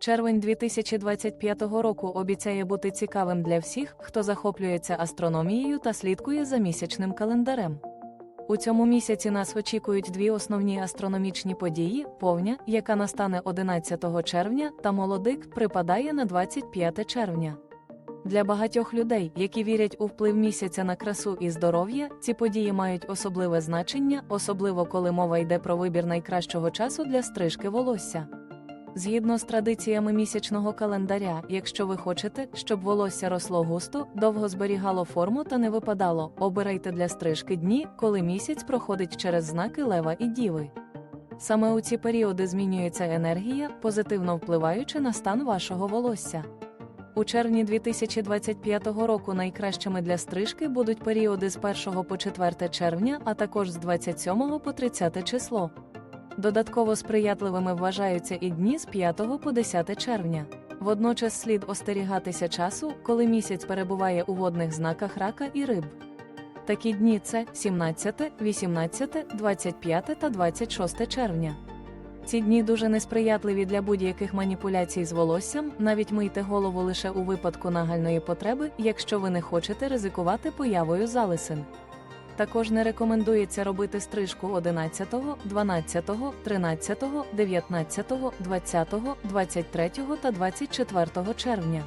Червень 2025 року обіцяє бути цікавим для всіх, хто захоплюється астрономією та слідкує за місячним календарем. У цьому місяці нас очікують дві основні астрономічні події: повня, яка настане 11 червня, та молодик припадає на 25 червня. Для багатьох людей, які вірять у вплив місяця на красу і здоров'я, ці події мають особливе значення, особливо коли мова йде про вибір найкращого часу для стрижки волосся. Згідно з традиціями місячного календаря, якщо ви хочете, щоб волосся росло густо, довго зберігало форму та не випадало, обирайте для стрижки дні, коли місяць проходить через знаки лева і діви. Саме у ці періоди змінюється енергія, позитивно впливаючи на стан вашого волосся. У червні 2025 року найкращими для стрижки будуть періоди з 1 по 4 червня, а також з 27 по 30 число. Додатково сприятливими вважаються і дні з 5 по 10 червня. Водночас слід остерігатися часу, коли місяць перебуває у водних знаках рака і риб. Такі дні це 17, 18, 25 та 26 червня. Ці дні дуже несприятливі для будь-яких маніпуляцій з волоссям, навіть мийте голову лише у випадку нагальної потреби, якщо ви не хочете ризикувати появою залисин. Також не рекомендується робити стрижку 11, 12, 13, 19, 20, 23 та 24 червня.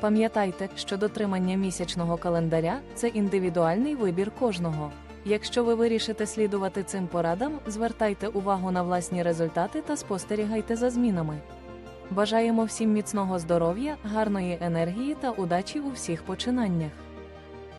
Пам'ятайте, що дотримання місячного календаря це індивідуальний вибір кожного. Якщо ви вирішите слідувати цим порадам, звертайте увагу на власні результати та спостерігайте за змінами. Бажаємо всім міцного здоров'я, гарної енергії та удачі у всіх починаннях.